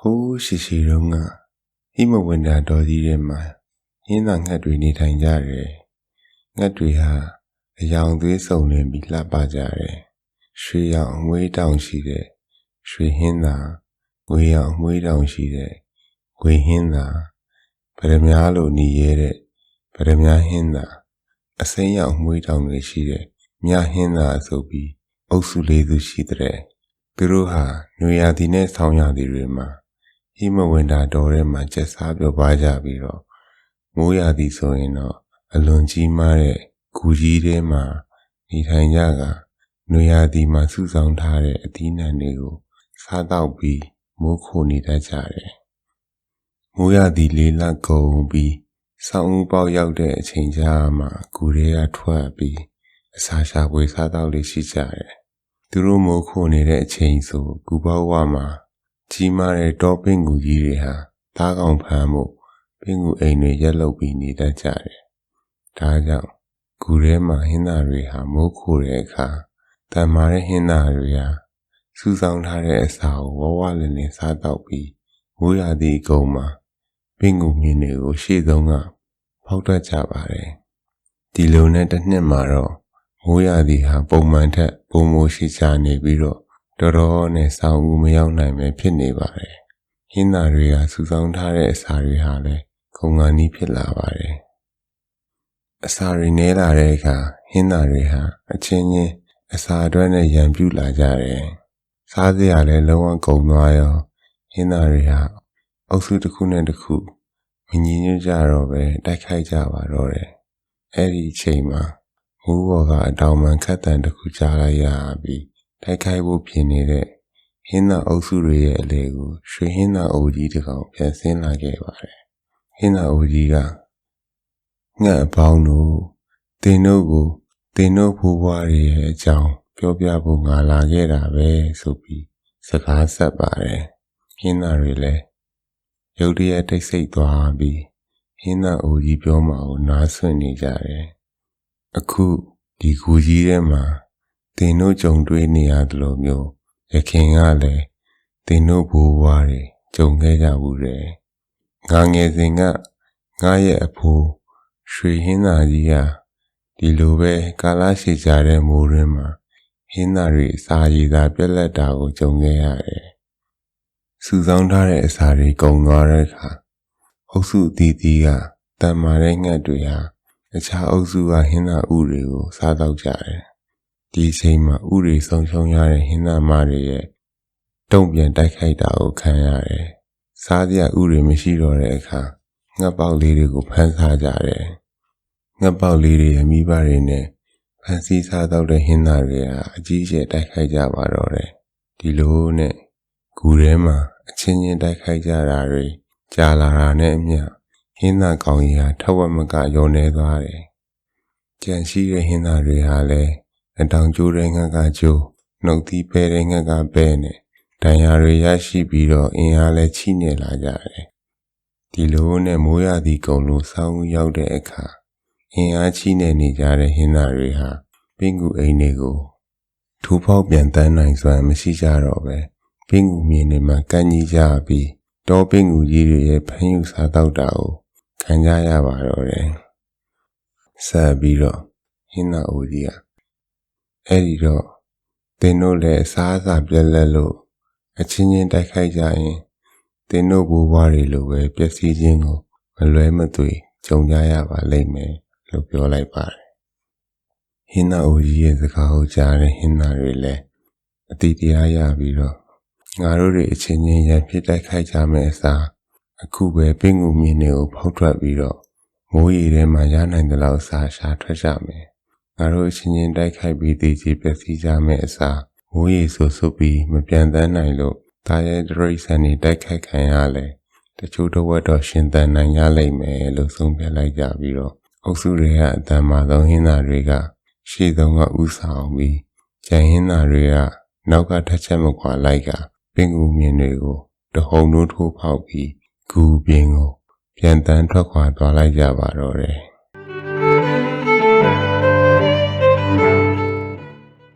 ရှိရှိတုန်းကဟိမဝန္တာတော်ကြီးထဲမှာဟင်းသာငှက်တွေနေထိုင်ကြတယ်ငှက်တွေဟာအယောင်သွေးစုံလင်ပြီးလှပကြတယ်ရွှေရောင်အမွေးတောင်ရှိတဲ့ရွှေဟင်းသာငွေရောင်အမွေးတောင်ရှိတဲ့ငွေဟင်းသာဗရမ ्या လိုနေရတဲ့ဗရမ ्या ဟင်းသာအစိမ်းရောင်အမွေးတောင်တွေရှိတဲ့မြဟင်းသာဆိုပြီးအုပ်စုလေးစုရှိတဲ့သူတို့ဟာနွေရာသီနဲ့ဆောင်းရာသီတွေမှာ ဟိမဝန္တာတော်ထဲမှာကျက်စားပြောပါကြပြီးတော့မိုးရာသီဆိုရင်တော့အလွန်ကြီးမားတဲ့ဂူကြီးထဲမှာနေထိုင်ကြကနွေရာသီမှာစုဆောင်ထားတဲ့အသီးနှံတွေကိုစားတော့ပြီးမိုးခိုနေတတ်ကြတယ်။မိုးရာသီလေးလကုန်ပြီးဆောင်းဦးပေါက်ရောက်တဲ့အချိန်ကြာမှာဂူတွေကထွက်ပြီးအစာရှာပွေစားတော့လေးရှိကြတယ်။သူတို့မိုးခိုနေတဲ့အချိန်ဆိုဂူပေါက်ဝမှာ ကြီးမားတဲ့တောပင်ကူကြီးတွေဟာသားကောင်ဖမ်းမှုပင်ကူအိမ်တွေရက်လုတ်ပြီးနေတတ်ကြတယ်။ဒါကြောင့်ဂူထဲမှာဟင်းသားတွေဟာမိုးခိုတဲ့အခါတန်မာတဲ့ဟင်းသားတွေဟာစူးစောင်းထားတဲ့အစာကိုဝဝလင်လင်စားတော့ပြီးမိုးရာသီအကုန်မှာပင်ကူမြင်းတွေကိုရှေ့ဆုံးကဖောက်ထွက်ကြပါတယ်။ဒီလိုနဲ့တစ်နှစ်မှာတော့မိုးရာသီဟာပုံမှန်ထက်ပုံမိုးရှိချနေပြီးတော့ တော်တော်နဲ့ဆောင်းဦးမရောက်နိုင်ပဲဖြစ်နေပါတယ်။ဟင်းသားတွေကစူဆောင်းထားတဲ့အစာတွေဟာလည်းခုံငါနီးဖြစ်လာပါတယ်။အစာတွေနဲလာတဲ့အခါဟင်းသားတွေဟာအချင်းချင်းအစာအတွက်နဲ့ရံပြူလာကြတယ်။စားစရာလည်းလုံးဝကုန်သွားရောဟင်းသားတွေဟာအုပ်စုတစ်ခုနဲ့တစ်ခုမညီညွတ်ကြတော့ပဲတိုက်ခိုက်ကြပါတော့တယ်။အဲ့ဒီအချိန်မှာမိုးပေါ်ကအတောင်ပံခတ်တန်တစ်ခုကြားလိုက်ရပြီး တိုက်ခိုက်ဖို့ပြင်နေတဲ့ဟင်းသာအုပ်စုတွေရဲ့အလေကိုရွှေဟင်းသာအုပ်ကြီးတစ်ကောင်ပြန်ဆင်းလာခဲ့ပါတယ်။ဟင်းသာအုပ်ကြီးကငှက်အပေါင်းတို့တင်တို့ကိုတင်တို့ဖိုးဘွားတွေရဲ့အကြောင်းပြောပြဖို့ငါလာခဲ့တာပဲဆိုပြီးစကားဆက်ပါတယ်။ဟင်းသာတွေလည်းရုတ်တရက်တိတ်ဆိတ်သွားပြီးဟင်းသာအုပ်ကြီးပြောမှကိုနားဆွင့်နေကြတယ်။အခုဒီကူကြီးထဲမှာ တင်တို့ကြုံတွေ့နေရတယ်လို့မျိုးရခင်ကလည်းတင်တို့ဘိုးဘွားတွေကြုံခဲ့ကြဘူးတယ်ငါငယ်စဉ်ကငါရဲ့အဖိုးရွှေဟင်းသာကြီးဟာဒီလိုပဲကာလရှည်ကြတဲ့မိုးရင်းမှာဟင်းသာတွေအစာရည်သာပြက်လက်တာကိုကြုံခဲ့ရတယ်စူဆောင်းထားတဲ့အစာတွေကုန်သွားတဲ့အခါအုပ်စုအသီးသီးကတန်မာတဲ့ငှက်တွေဟာအခြားအုပ်စုကဟင်းသာဥတွေကိုစားတော့ကြတယ် ဒီအချိန်မှာဥတွေဆုံးရှုံးရတဲ့ဟင်းသားမတွေရဲ့တုံ့ပြန်တိုက်ခိုက်တာကိုခံရတယ်။စားစရာဥတွေမရှိတော့တဲ့အခါငှက်ပေါက်လေးတွေကိုဖမ်းစားကြတယ်။ငှက်ပေါက်လေးတွေရဲ့မိဘတွေနဲ့ဖမ်းဆီးစားတော့တဲ့ဟင်းသားတွေဟာအကြီးအကျယ်တိုက်ခိုက်ကြပါတော့တယ်။ဒီလိုနဲ့ဂူထဲမှာအချင်းချင်းတိုက်ခိုက်ကြတာတွေကြာလာတာနဲ့အမျှဟင်းသားကောင်ကြီးဟာထဝက်မကယုံနေသွားတယ်။ကြံရှိတဲ့ဟင်းသားတွေဟာလည်း အတောင်ကျိုးတဲ့ငှက်ကကျိုးနှုတ်သီးပဲတဲ့ငှက်ကပဲနဲ့ဒဏ်ရာတွေရရှိပြီးတော့အင်အားလည်းချိနေလာကြတယ်ဒီလိုနဲ့မိုးရသည့်ကုံလို့ဆောင်းရောက်တဲ့အခါအင်အားချိနေနေကြတဲ့ဟင်းသားတွေဟာပင်ကူအိမ်တွေကိုထူဖောက်ပြန်တန်းနိုင်စွမ်းမရှိကြတော့ပဲပင်ကူမြေနေမှာကန့်ကြီးကြပြီးတောပင်ကူကြီးတွေရဲ့ဖမ်းယူစားတော့တာကိုခံကြရပါတော့တယ်ဆက်ပြီးတော့ဟင်းသားအိုကြီးက အဲ့ဒီတော့သင်တို့လည်းအစားအစာပြက်လက်လို့အချင်းချင်းတိုက်ခိုက်ကြရင်သင်တို့ဘိုးဘွားတွေလိုပဲပျက်စီးခြင်းကိုမလွဲမသွေကြုံကြရပါလိမ့်မယ်လို့ပြောလိုက်ပါတယ်ဟင်းနာအိုကြီးရဲ့စကားကိုကြားတဲ့ဟင်းနာတွေလည်းအတိတရားရပြီးတော့ငါတို့တွေအချင်းချင်းရန်ဖြစ်တိုက်ခိုက်ကြမယ်အစားအခုပဲပင်ကူမြင်းတွေကိုဖောက်ထွက်ပြီးတော့မိုးရီထဲမှာရနိုင်တဲ့လောက်စားရှာထွက်ကြမယ် ငါတို့အချင်းချင်းတိုက်ခိုက်ပြီးတည်ကြည်ပျက်စီးကြမယ့်အစားမိုးရေဆူဆူပြီးမပြန်တမ်းနိုင်လို့တာရဲ့ဒရိတ်ဆန်နေတိုက်ခိုက်ခံရလဲတချို့တော့ဝတ်တော့ရှင်တန်နိုင်ရလိမ့်မယ်လို့ဆုံးဖြတ်လိုက်ကြပြီးတော့အုပ်စုတွေကအတန်မာဆုံးဟင်းသားတွေကရှေ့ဆုံးကဥဆောင်ပြီးကြံဟင်းသားတွေကနောက်ကထက်ချက်မကွာလိုက်ကပင်ကူမြင်တွေကိုတဟုန်တို့ထိုးဖောက်ပြီးဂူပင်ကိုပြန်တန်းထွက်ခွာသွားလိုက်ကြပါတော့တယ်